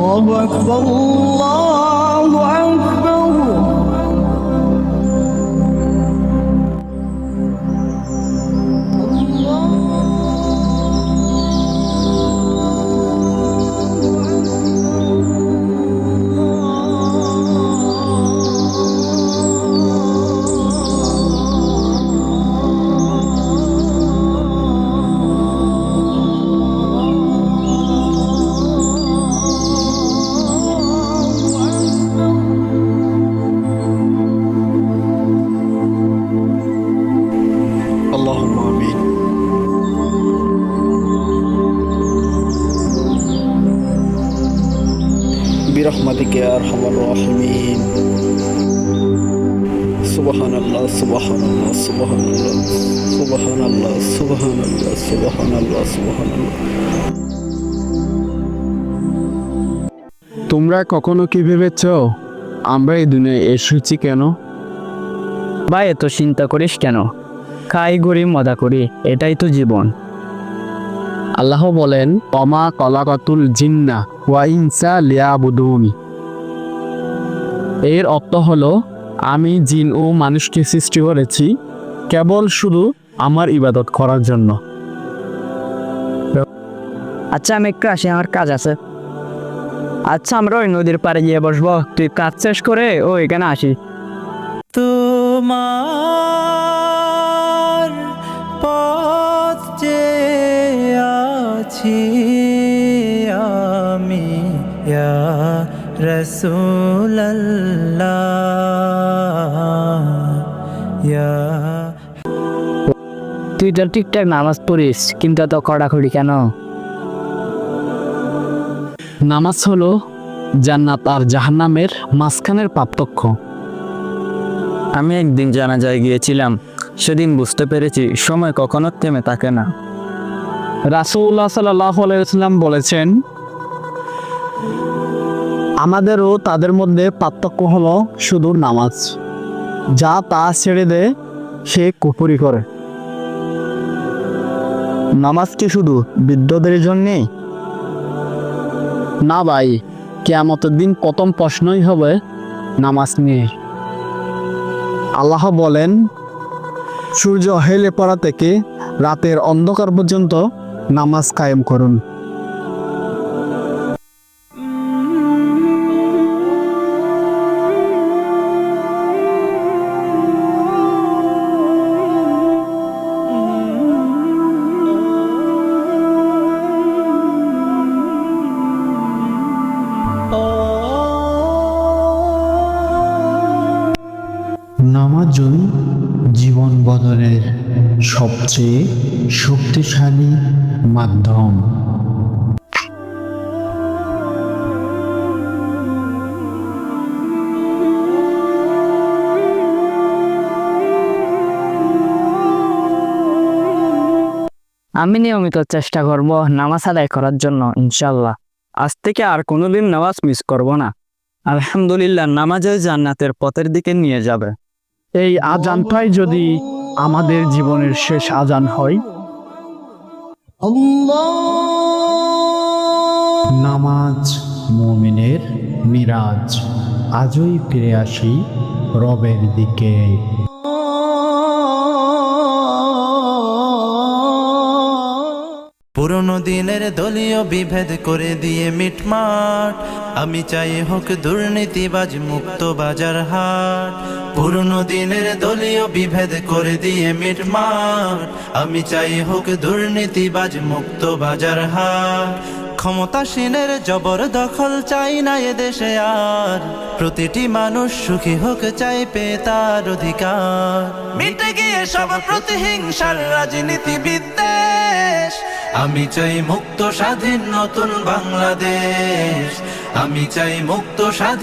الله أكبر الله اللهم আমিন برحمتك আর হামার রহমিন سبحان الله سبحان الله سبحان الله سبحان الله سبحان الله سبحان الله سبحان الله তোমরা কখনো কি ভেবেছ আমরা এই দুনিয়ায় এসেছি কেন বা এত চিন্তা করিস কেন খাই গড়ি মজা করি। এটাই তো জীবন। আল্লাহ বলেন অমা কলাকাতুল জিন্না ওয়া ইনসা লিয়াবুদুনি। এর অর্থ হলো আমি জিন ও মানুষকে সৃষ্টি করেছি কেবল শুধু আমার ইবাদত করার জন্য। আচ্ছা আমি একটু আসি আমার কাজ আছে। আচ্ছা আমরা ওই নদীর পাড়ে গিয়ে বসবো। তুই কাজ শেষ করে ও এখানে আসি। তোমার আছি আমি ইয়া রসুল্লাহ ইয়া তুই তো ঠিকঠাক নামাজ পড়িস কিন্তু এত কড়াকড়ি কেন? নামাজ হলো জান্নাত আর জাহান্নামের মাঝখানের পার্থক্য। আমি একদিন জানাজায় গিয়েছিলাম সেদিন বুঝতে পেরেছি সময় কখনো থেমে থাকে না। রাসুল্লাহ সাল্লাম বলেছেন, আমাদেরও তাদের মধ্যে পার্থক্য হলো শুধু নামাজ। যা তা ছেড়ে দেয় সে কুপুরি করে। নামাজ কি শুধু বৃদ্ধদের জন্যে? না ভাই, কেয়ামতের দিন প্রথম প্রশ্নই হবে নামাজ নিয়ে। আল্লাহ বলেন, সূর্য হেলে পড়া থেকে রাতের অন্ধকার পর্যন্ত নামাজ কায়েম করুন। জীবন বদলের সবচেয়ে শক্তিশালী মাধ্যম। আমি নিয়মিত চেষ্টা করব নামাজ আদায় করার জন্য ইনশাল্লাহ আজ থেকে আর কোনোদিন নামাজ মিস করব না। আলহামদুলিল্লাহ নামাজের জান্নাতের পথের দিকে নিয়ে যাবে। এই আজানটাই যদি আমাদের জীবনের শেষ আজান হয় নামাজ মুমিনের মিরাজ। আজই ফিরে আসি রবের দিকে। পুরনো দিনের দলীয় বিভেদ করে দিয়ে মিটমাট। আমি চাই হোক দুর্নীতিবাজ মুক্ত বাজার হাট। পুরনো দিনের দলীয় বিভেদ করে দিয়ে মিটমাট। আমি চাই হোক দুর্নীতিবাজ মুক্ত বাজার হাট। ক্ষমতাসীনের জবর দখল চাই না এ দেশে আর। প্রতিটি মানুষ সুখী হোক চাই পে তার অধিকার। মিটে গিয়ে সব প্রতিহিংসার রাজনীতি বিদ্বেষ আমি চাই মুক্ত স্বাধীন নতুন বাংলাদেশ। আমি চাই মুক্ত স্বাধীন